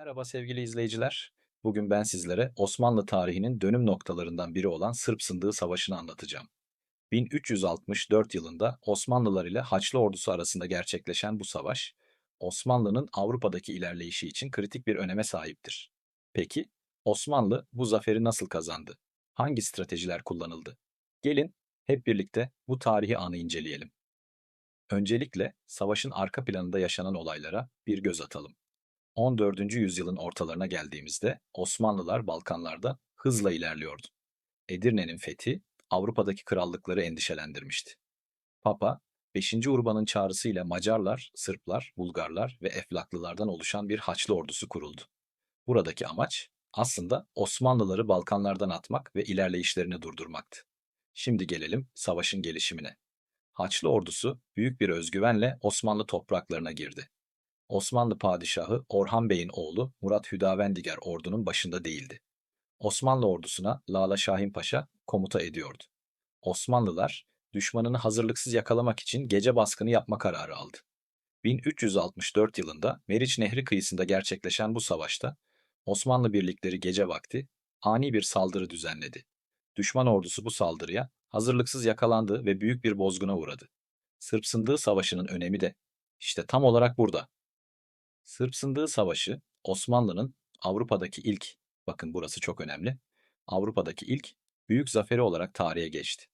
Merhaba sevgili izleyiciler. Bugün ben sizlere Osmanlı tarihinin dönüm noktalarından biri olan Sırp Sındığı Savaşı'nı anlatacağım. 1364 yılında Osmanlılar ile Haçlı ordusu arasında gerçekleşen bu savaş, Osmanlı'nın Avrupa'daki ilerleyişi için kritik bir öneme sahiptir. Peki, Osmanlı bu zaferi nasıl kazandı? Hangi stratejiler kullanıldı? Gelin hep birlikte bu tarihi anı inceleyelim. Öncelikle savaşın arka planında yaşanan olaylara bir göz atalım. 14. yüzyılın ortalarına geldiğimizde Osmanlılar Balkanlarda hızla ilerliyordu. Edirne'nin fethi Avrupa'daki krallıkları endişelendirmişti. Papa, 5. Urban'ın çağrısıyla Macarlar, Sırplar, Bulgarlar ve Eflaklılardan oluşan bir Haçlı ordusu kuruldu. Buradaki amaç aslında Osmanlıları Balkanlardan atmak ve ilerleyişlerini durdurmaktı. Şimdi gelelim savaşın gelişimine. Haçlı ordusu büyük bir özgüvenle Osmanlı topraklarına girdi. Osmanlı padişahı Orhan Bey'in oğlu Murat Hüdavendigar ordunun başında değildi. Osmanlı ordusuna Lala Şahin Paşa komuta ediyordu. Osmanlılar düşmanını hazırlıksız yakalamak için gece baskını yapma kararı aldı. 1364 yılında Meriç Nehri kıyısında gerçekleşen bu savaşta Osmanlı birlikleri gece vakti ani bir saldırı düzenledi. Düşman ordusu bu saldırıya hazırlıksız yakalandı ve büyük bir bozguna uğradı. Sırp Sındığı Savaşı'nın önemi de işte tam olarak burada. Sırp Sındığı Savaşı Osmanlı'nın Avrupa'daki ilk, bakın burası çok önemli, Avrupa'daki ilk büyük zaferi olarak tarihe geçti.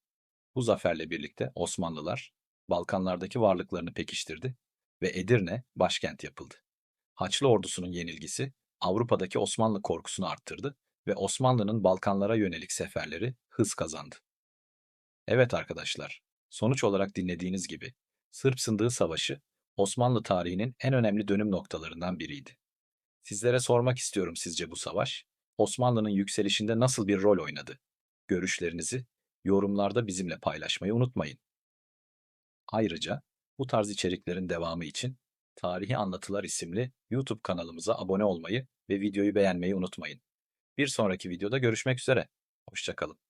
Bu zaferle birlikte Osmanlılar Balkanlardaki varlıklarını pekiştirdi ve Edirne başkent yapıldı. Haçlı ordusunun yenilgisi Avrupa'daki Osmanlı korkusunu arttırdı ve Osmanlı'nın Balkanlara yönelik seferleri hız kazandı. Evet arkadaşlar, sonuç olarak dinlediğiniz gibi Sırp Sındığı Savaşı Osmanlı tarihinin en önemli dönüm noktalarından biriydi. Sizlere sormak istiyorum sizce bu savaş Osmanlı'nın yükselişinde nasıl bir rol oynadı? Görüşlerinizi yorumlarda bizimle paylaşmayı unutmayın. Ayrıca bu tarz içeriklerin devamı için Tarihi Anlatılar isimli YouTube kanalımıza abone olmayı ve videoyu beğenmeyi unutmayın. Bir sonraki videoda görüşmek üzere. Hoşçakalın.